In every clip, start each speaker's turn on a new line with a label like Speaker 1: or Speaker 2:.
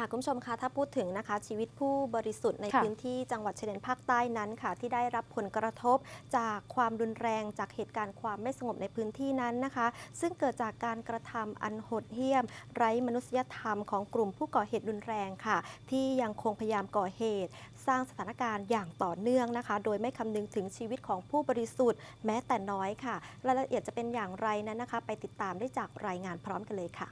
Speaker 1: ค่ะคุณผู้ชมคะถ้าพูดถึงนะคะ ชีวิตผู้บริสุทธิ์ใน
Speaker 2: ค่ะ
Speaker 1: พื้นที่จังหวัดชายแดนภาคใต้นั้นค่ะ ที่ได้รับผลกระทบจากความรุนแรงจากเหตุการณ์ความไม่สงบในพื้นที่นั้นนะคะ ซึ่งเกิดจากการกระทำอันโหดเหี้ยม ไร้มนุษยธรรมของกลุ่มผู้ก่อเหตุรุนแรงค่ะ ที่ยังคงพยายามก่อเหตุ สร้างสถานการณ์อย่างต่อเนื่องนะคะ โดยไม่คำนึงถึงชีวิตของผู้บริสุทธิ์แม้แต่น้อยค่ะ รายละเอียดจะเป็นอย่างไรนั้นนะคะ ไปติดตามได้จากรายงานพร้อมกันเลยค่ะ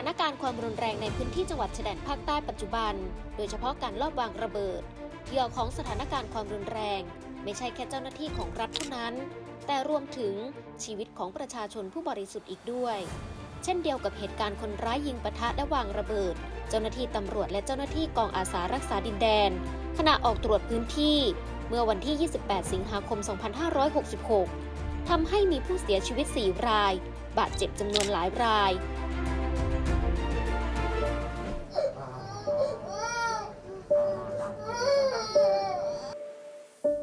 Speaker 3: ถานการณ์ความรุนแรงในพื้นที่จังหวัดชายแดนภาคใต้ปัจจุบัน โดยเฉพาะการลอบวางระเบิดเหยื่อของสถานการณ์ความรุนแรง ไม่ใช่แค่เจ้าหน้าที่ของรัฐเท่านั้น แต่รวมถึงชีวิตของประชาชนผู้บริสุทธิ์อีกด้วย เช่นเดียวกับเหตุการณ์คนร้ายยิงปะทะและวางระเบิด เจ้าหน้าที่ตำรวจและเจ้าหน้าที่กองอาสารักษาดินแดน ขณะออกตรวจพื้นที่ เมื่อวันที่ 28 สิงหาคม 2566ทำให้มีผู้เสียชีวิต 4 ราย บาดเจ็บจำนวนหลายราย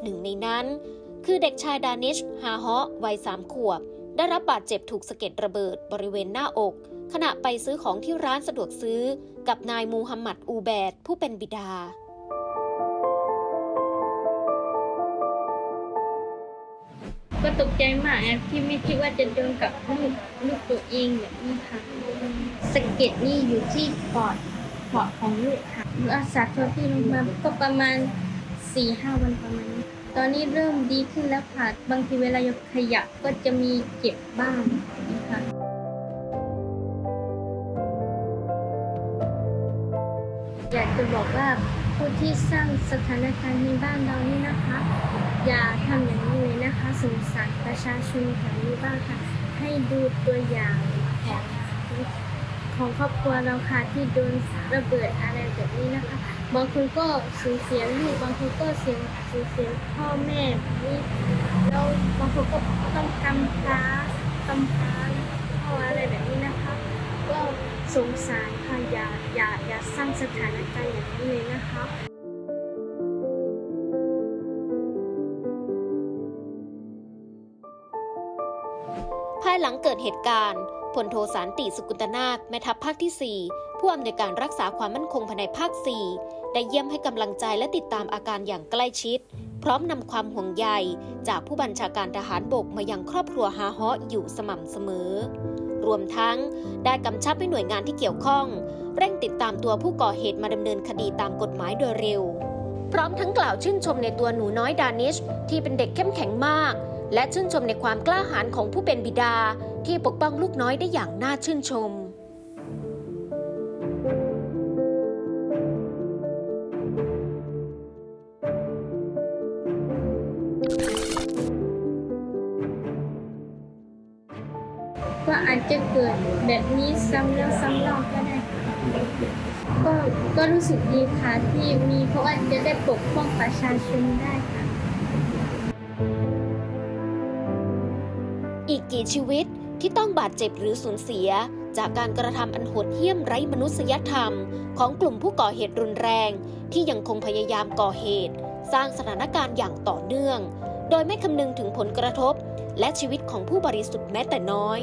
Speaker 3: หนึ่งในนั้น คือเด็กชายดานิช ฮาฮะวัยสามขวบ ได้รับบาดเจ็บถูกสะเก็ดระเบิดบริเวณหน้าอก ขณะไปซื้อของที่ร้านสะดวกซื้อ กับนายมูฮัมหมัดอูแบดผู้เป็นบิดา
Speaker 4: ก็ตกใจมากนะที่ไม่คิดว่าจะโดนกับลูกลูกตัวเองแบบนี้ค่ะสะเก็ดนี่อยู่ที่ปอดปอดของลูกค่ะรักษาตัวที่โรงพยาบาลก็ประมาณ สี่ห้าวันประมาณนี้ตอนนี้เริ่มดีขึ้นแล้วค่ะ บางทีเวลายกขยับก็จะมีเจ็บบ้างนะคะอยากจะบอกว่าผู้ที่สร้างสถานการณ์ในบ้านเรานี่นะคะ อย่าทำอย่างนี้เลยนะคะสงสารประชาชนแถวนี้บ้างค่ะ ให้ดูตัวอย่างของ ของครอบครัวเราค่ะที่โดนระเบิดอะไรแบบนี้นะคะ บางคนก็สูญเสียลูกบางคนก็เสียสูญเสียพ่อแม่แบบนี้แล้วบางคนก็ต้องกำพร้ากำพร้าพ่ออะไรแบบนี้นะคะ ก็สงสารค่ะอย่าอย่าอย่าสร้างสถานการณ์อย่างนี้เลยนะคะ
Speaker 3: ภายหลังเกิดเหตุการณ์ พลโทสารติสุกุตนาคแม่ทัพภาคที่ 4 ผู้อำนวยการรักษาความมั่นคงภายในภาค 4 ได้เยี่ยมให้กำลังใจและติดตามอาการอย่างใกล้ชิด พร้อมนำความห่วงใยจากผู้บัญชาการทหารบกมายังครอบครัวฮาฮออยู่สม่ำเสมอ รวมทั้งได้กำชับให้หน่วยงานที่เกี่ยวข้อง เร่งติดตามตัวผู้ก่อเหตุมาดำเนินคดีตามกฎหมายโดยเร็ว พร้อมทั้งกล่าวชื่นชมในตัวหนูน้อยดานิชที่เป็นเด็กเข้มแข็งมาก และชื่นชมในความกล้าหาญของผู้เป็นบิดาที่ปกป้องลูกน้อยได้อย่างน่าชื่นชม
Speaker 4: ก็อาจจะเกิดแบบนี้ซ้ำแล้วซ้ำเล่าก็ได้ค่ะก็ก็รู้สึกดีค่ะที่มีเพราะว่าจะได้ปกป้องประชาชนได้ค่ะ
Speaker 3: อีกกี่ชีวิตที่ต้องบาดเจ็บหรือสูญเสีย จากการกระทำอันโหดเหี้ยมไร้มนุษยธรรม ของกลุ่มผู้ก่อเหตุรุนแรง ที่ยังคงพยายามก่อเหตุ สร้างสถานการณ์อย่างต่อเนื่อง โดยไม่คำนึงถึงผลกระทบ และชีวิตของผู้บริสุทธิ์แม้แต่น้อย